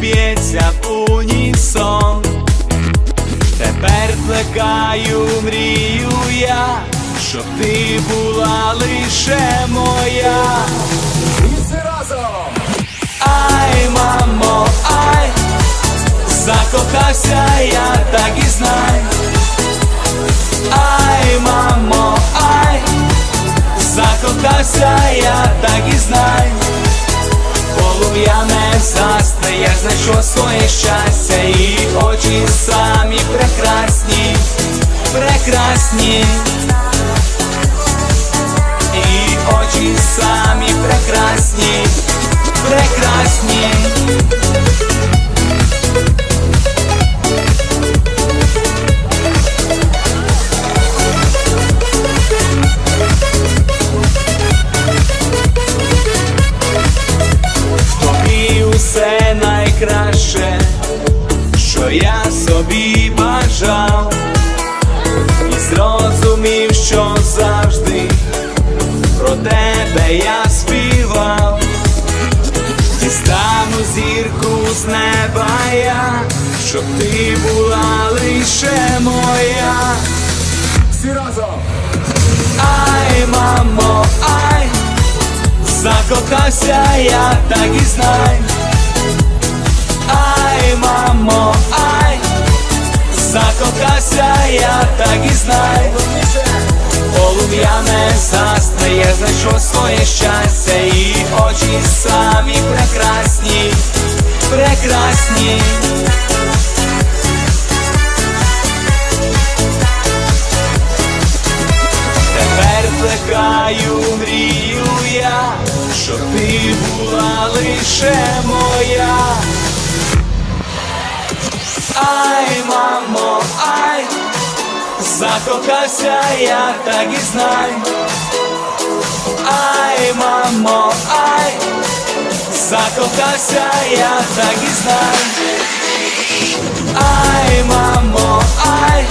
б'ється в унісон. Тепер плекаю мрію я, щоб ти була лише моя. Застре, я знайшов своє щастя, і очі самі прекрасні, прекрасні. І очі самі прекрасні, прекрасні. Тебе я співав, дістану зірку з неба я, щоб ти була лише моя. Всі разом! Ай, мамо, ай, закохався я, так і знай. Ай, мамо, ай, закохався я, так і знай. Полум'я не застре, я знайшов своє щастя, і очі самі прекрасні, прекрасні. Тепер плекаю мрію я, щоб ти була лише моя. Ай, мамо, закохався я, так і знай. Ай, мамо, ай, закохався я, так і знай. Ай, мамо, ай,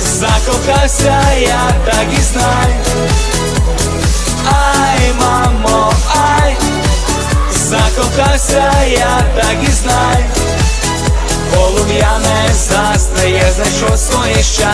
закохався я, так і знай. Ай, мамо, ай, закохався я, так і знай. Полум'я не застре, знайшов своє щастя,